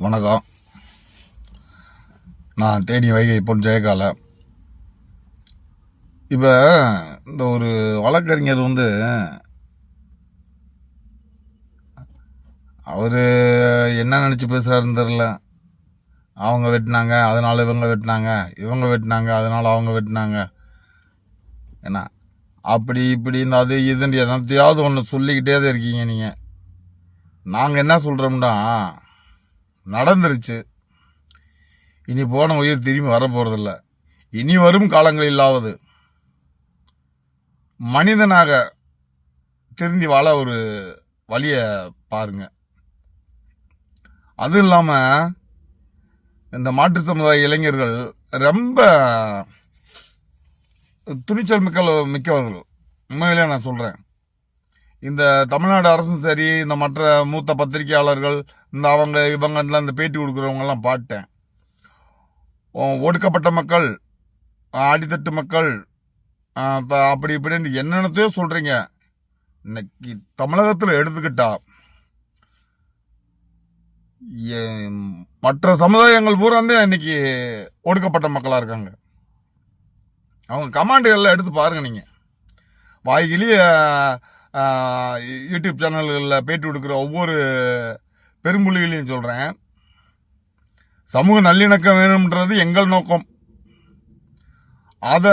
வணக்கம். நான் தேனி வைகை பொன் ஜெயகால. இப்போ இந்த ஒரு வழக்கறிஞர் வந்து அவர் என்ன நினச்சி பேசுகிறாருன்னு தெரில அவங்க வெட்டினாங்க அதனால் இவங்க வெட்டினாங்க இவங்க வெட்டினாங்க அதனால் அவங்க வெட்டினாங்க. என்ன அப்படி இப்படி இந்த அது இதுன்னு எதாவது ஒன்று சொல்லிக்கிட்டே தான் இருக்கீங்க நீங்கள் நாங்கள் என்ன சொல்கிறோம்னா நடந்துருச்சு. இனி போன உயிர் திரும்பி வரப்போகிறதில்ல இனி வரும் காலங்களிலாவது மனிதனாக திருந்தி வாழ ஒரு வழியை பாருங்க. அதுவும் இல்லாமல் இந்த மாற்று சமுதாய இளைஞர்கள் ரொம்ப துணிச்சல் மிக்க மிக்கவர்கள். உண்மையிலே நான் சொல்கிறேன் இந்த தமிழ்நாடு அரசும் சரி இந்த மற்ற மூத்த பத்திரிகையாளர்கள் இந்த அவங்க இவங்கெல்லாம் இந்த பேட்டி கொடுக்குறவங்கெல்லாம் பாட்டேன். ஒடுக்கப்பட்ட மக்கள் அடித்தட்டு மக்கள் அப்படி இப்படின்னு என்னென்னத்தையோ சொல்கிறீங்க இன்னைக்கு தமிழகத்தில் எடுத்துக்கிட்டா மற்ற சமுதாயங்கள் பூரா வந்து இன்னைக்கு ஒடுக்கப்பட்ட மக்களாக இருக்காங்க. அவங்க கமாண்டுகளில் எடுத்து பாருங்க நீங்கள் வாய்கிலேயே யூடியூப் சேனல்களில் பேட்டி கொடுக்குற ஒவ்வொரு பெரும்புலிகளையும் சொல்கிறேன் சமூக நல்லிணக்கம் வேணும்ன்றது எங்கள் நோக்கம். அதை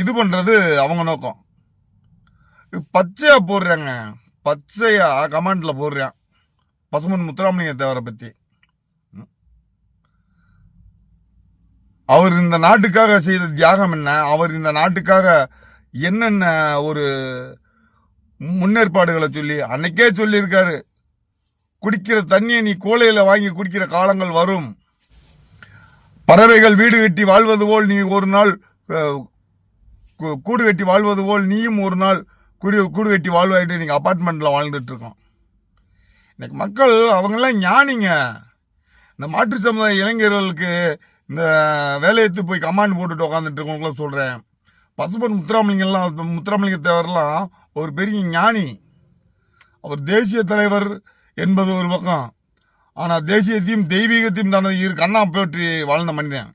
இது பண்ணுறது அவங்க நோக்கம். பச்சையாக போடுறாங்க. பச்சையா கமெண்டில் போடுறேன். பசுமன் முத்துராமலிங்க தேவரை பற்றி அவர் இந்த நாட்டுக்காக செய்த தியாகம் என்ன? அவர் இந்த நாட்டுக்காக என்னென்ன ஒரு முன்னேற்பாடுகளை சொல்லி அன்னைக்கே சொல்லியிருக்காரு. குடிக்கிற தண்ணியை நீ கோலையில வாங்கி குடிக்கிற காலங்கள் வரும். பறவைகள் வீடு கட்டி வாழ்வது போல் நீ ஒரு நாள் கூடு கட்டி வாழ்வது போல் நீயும் ஒரு நாள் குடி கூடு கட்டி வாழ்வாயிட்டு நீங்கள் அப்பார்ட்மெண்ட்டில் வாழ்ந்துட்டுருக்கோம் இன்னைக்கு மக்கள் அவங்கெல்லாம் ஞானிங்க. இந்த மாற்று சமுதாய இளைஞர்களுக்கு இந்த வேலையத்து போய் கமாண்ட் போட்டுட்டு உட்காந்துட்டு இருக்கவங்களாம் சொல்கிறேன் பசுபன் முத்துராமலிங்கெல்லாம் முத்துராமலிங்க தேவர்லாம் ஒரு பெரிய ஞானி. அவர் தேசிய தலைவர் என்பது ஒரு பக்கம். ஆனால் தேசியத்தையும் தெய்வீகத்தையும் தனது இரு கண்ணா போற்றி வாழ்ந்த மனிதன்.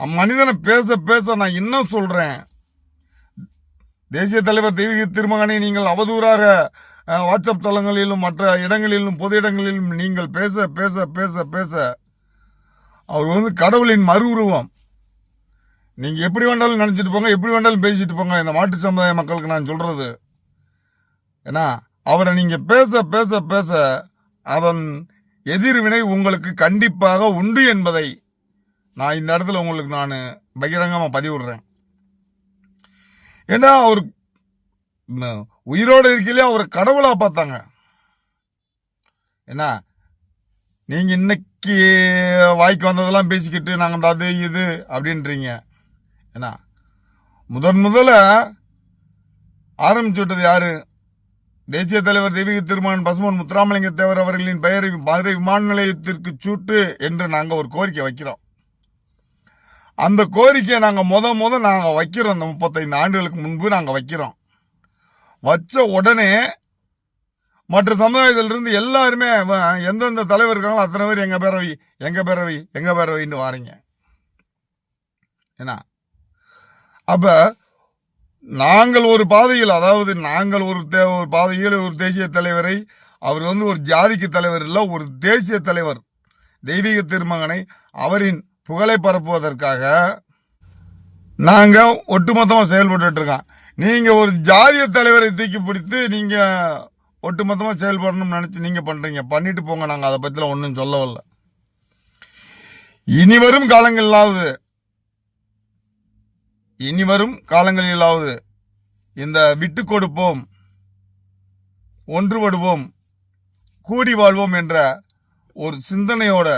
அம்மனிதனை பேச பேச நான் இன்னும் சொல்கிறேன் தேசிய தலைவர் தெய்வீக திருமகனை நீங்கள் அவதூறாக வாட்ஸ்அப் தளங்களிலும் மற்ற இடங்களிலும் பொது இடங்களிலும் நீங்கள் பேச பேச பேச பேச. அவர் வந்து கடவுளின் மறு உருவம். நீங்கள் எப்படி வேண்டாலும் நினச்சிட்டு போங்க எப்படி வேண்டாலும் பேசிட்டு போங்க. இந்த மாட்டு சமுதாய மக்களுக்கு நான் சொல்கிறது ஏன்னா அவரை நீங்கள் பேச பேச பேச அதன் எதிர்வினை உங்களுக்கு கண்டிப்பாக உண்டு என்பதை நான் இந்த இடத்துல உங்களுக்கு நான் பகிரங்கமாக பதிவிடுறேன். ஏன்னா அவர் உயிரோடு இருக்கையிலே அவர் கடவுளாக பார்த்தாங்க. என்ன நீங்கள் இன்னைக்கு வாய்க்கு வந்ததெல்லாம் பேசிக்கிட்டு நாங்கள் இந்த அது இது அப்படின்றீங்க. என்ன முதன் முதல்ல ஆரம்பிச்சு விட்டது யாரு? தேசிய தலைவர் தெய்வீக திருமகன் பசுமன் முத்துராமலிங்க தேவர் அவர்களின் பெயரை மதுரை விமான நிலையத்திற்கு சூட்டு என்று நாங்கள் ஒரு கோரிக்கை வைக்கிறோம். அந்த கோரிக்கையை நாங்கள் முத முத நாங்கள் வைக்கிறோம். அந்த முப்பத்தைந்து ஆண்டுகளுக்கு முன்பு நாங்கள் வைக்கிறோம். வச்ச உடனே மற்ற சமுதாயத்திலிருந்து எல்லாருமே வ- எந்தெந்த தலைவர் இருக்காங்களோ அத்தனை பேர் எங்கள் பேரவை எங்கள் பேரவை எங்கள் பேரவைன்னு வாரீங்க. என்ன அப்ப நாங்கள் ஒரு பாதையில் அதாவது நாங்கள் ஒரு தே- ஒரு பாதையில் ஒரு தேசிய தலைவரை அவர் வந்து ஒரு ஜாதிக்கு தலைவர் இல்லை ஒரு தேசிய தலைவர் தெய்வீக திருமகனை அவரின் புகழை பரப்புவதற்காக நாங்கள் ஒட்டுமொத்தமாக செயல்பட்டுருக்கோம் நீங்கள் ஒரு ஜாதிய தலைவரை தூக்கி பிடித்து நீங்கள் ஒட்டுமொத்தமாக செயல்படணும்னு நினச்சி நீங்கள் பண்ணுறீங்க பண்ணிட்டு போங்க நாங்கள் அதை பற்றிலாம் ஒன்றும் சொல்லவில்லை. இனி வரும் காலங்களிலாவது இனி வரும் காலங்களிலாவது இந்த விட்டு கொடுப்போம் ஒன்றுபடுவோம் கூடி வாழ்வோம் என்ற ஒரு சிந்தனையோட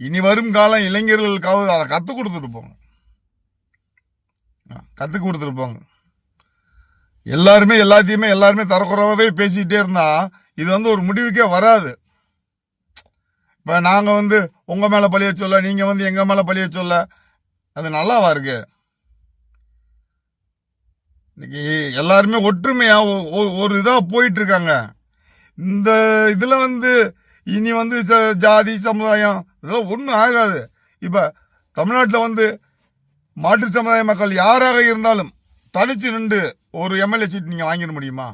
இனி வரும் காலம் இளைஞர்களுக்காவது அதை கற்றுக் கொடுத்துட்டு போங்க. கற்றுக் கொடுத்துட்டு போங்க. எல்லாருமே எல்லாத்தையுமே எல்லாருமே தரக்குறவாகவே பேசிக்கிட்டே இருந்தா இது வந்து ஒரு முடிவுக்கே வராது. இப்போ நாங்கள் வந்து உங்கள் மேலே பழிய சொல்ல நீங்கள் வந்து எங்கள் மேலே பழிய சொல்ல அது நல்லாவா இருக்குது இன்னைக்கு எல்லாருமே ஒற்றுமையா ஒரு இதா போயிட்டு இருக்காங்க இந்த இதுல வந்து இனி வந்து ச- ஜாதி சமுதாயம் இதெல்லாம் ஒன்றும் ஆகாது. இப்போ தமிழ்நாட்டில் வந்து மாற்று சமுதாய மக்கள் யாராக இருந்தாலும் தனிச்சு நின்று ஒரு எம்எல்ஏ சீட் நீங்கள் வாங்கிட முடியுமா?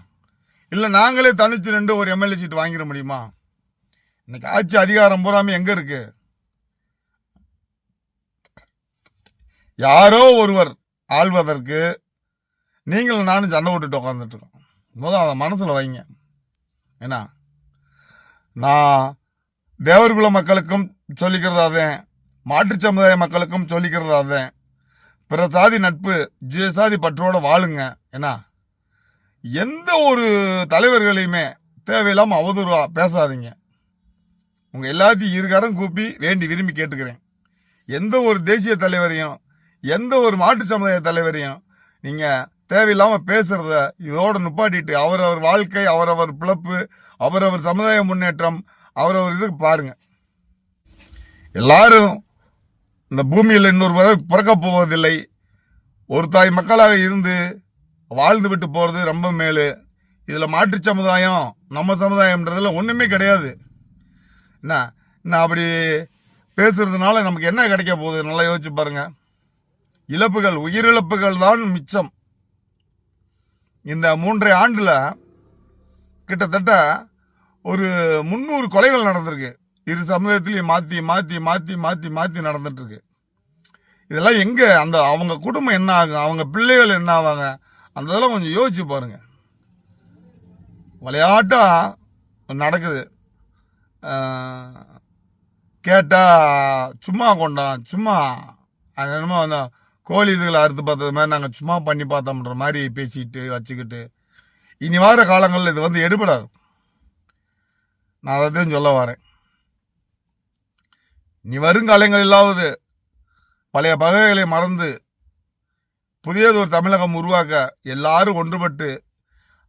இல்லை நாங்களே தனிச்சு நின்று ஒரு எம்எல்ஏ சீட் வாங்கிட முடியுமா? இன்னைக்கு ஆட்சி அதிகாரம் பூராமே எங்கே இருக்கு? யாரோ ஒருவர் ஆள்வதற்கு நீங்களும் நானும் சண்டை விட்டுட்டு உட்காந்துட்ருக்கோம் முதல் அதை மனசில் வைங்க. என்ன நான் தேவர்குல மக்களுக்கும் சொல்லிக்கிறது அதே மாற்று சமுதாய மக்களுக்கும் சொல்லிக்கிறது அதே பிற சாதி நட்பு ஜீவ சாதி வாழுங்க. என்ன எந்த ஒரு தலைவர்களையுமே தேவையில்லாமல் அவதூறுவா பேசாதீங்க. உங்கள் எல்லாத்தையும் இருகாரம் கூப்பி வேண்டி விரும்பி கேட்டுக்கிறேன். எந்த ஒரு தேசிய தலைவரையும் எந்த ஒரு மாட்டு சமுதாய தலைவரையும் நீங்கள் தேவையில்லாமல் பேசுகிறத இதோடு நுப்பாட்டிட்டு அவரவர் வாழ்க்கை அவரவர் பிழப்பு அவரவர் சமுதாய முன்னேற்றம் அவரவர் இதுக்கு பாருங்க. எல்லாரும் இந்த பூமியில் இன்னொரு முறை பிறக்கப் போவதில்லை. ஒரு தாய் மக்களாக இருந்து வாழ்ந்து விட்டு போகிறது ரொம்ப மேலு. இதில் மாற்று சமுதாயம் நம்ம சமுதாயம்ன்றதில் ஒன்றுமே கிடையாது. என்ன? என்ன அப்படி பேசுறதுனால நமக்கு என்ன கிடைக்க போகுது? நல்லா யோசிச்சு பாருங்கள் இழப்புகள் உயிரிழப்புகள் தான் மிச்சம். இந்த மூன்றரை ஆண்டில் கிட்டத்தட்ட ஒரு முந்நூறு கொலைகள் நடந்திருக்கு. இரு சமுதாயத்திலையும் மாற்றி மாற்றி மாற்றி மாற்றி மாற்றி நடந்துட்டுருக்கு. இதெல்லாம் எங்கே? அந்த அவங்க குடும்பம் என்ன ஆகும்? அவங்க பிள்ளைகள் என்ன ஆவாங்க? அந்த இதெல்லாம் கொஞ்சம் யோசிச்சு பாருங்கள் விளையாட்டாக நடக்குது. கேட்டால் சும்மா கொண்டான் சும்மா அது என்னமோ அந்த கோழி இதுகளை அறுத்து பார்த்தது மாதிரி நாங்கள் சும்மா பண்ணி பார்த்தோம்ன்ற மாதிரி பேசிக்கிட்டு வச்சுக்கிட்டு. இனி வார காலங்களில் இது வந்து எடுபடாது. நான் அதைத்தான் சொல்ல வரேன். இனி வருங்காலங்களிலாவது பழைய பகைகளை மறந்து புதியதொரு தமிழகம் உருவாக்க எல்லாரும் ஒன்றுபட்டு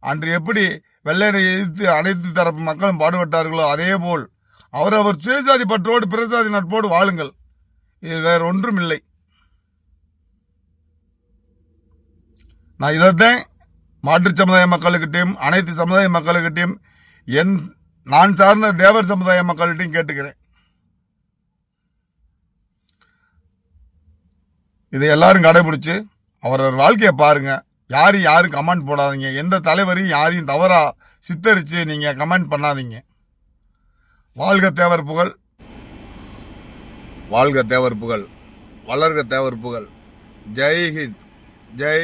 அன்று எப்படி வெள்ளையனை எதிர்த்து அனைத்து தரப்பு மக்களும் பாடுபட்டார்களோ அதே போல் அவரவர் சுயசாதி பற்றோடு பிறசாதி நட்போடு வாழுங்கள். இது வேறு ஒன்றும் இல்லை நான் இதைத்தான் மாற்றுச் சமுதாய மக்களுக்கிட்டையும் அனைத்து சமுதாய மக்களுக்கிட்டையும் என் நான் சார்ந்த தேவர் சமுதாய மக்கள்கிட்டையும் கேட்டுக்கிறேன். இதை எல்லாரும் கடைபிடிச்சு அவரோட வாழ்க்கையை பாருங்க. யாரும் யாரும் கமெண்ட் போடாதீங்க. எந்த தலைவரையும் யாரையும் தவறா சித்தரிச்சு நீங்க கமெண்ட் பண்ணாதீங்க. வாழ்க தேவர் புகழ். வாழ்க தேவர் புகழ். வளர்க தேவர் புகழ். ஜெய் ஹிந்த். ஜெய்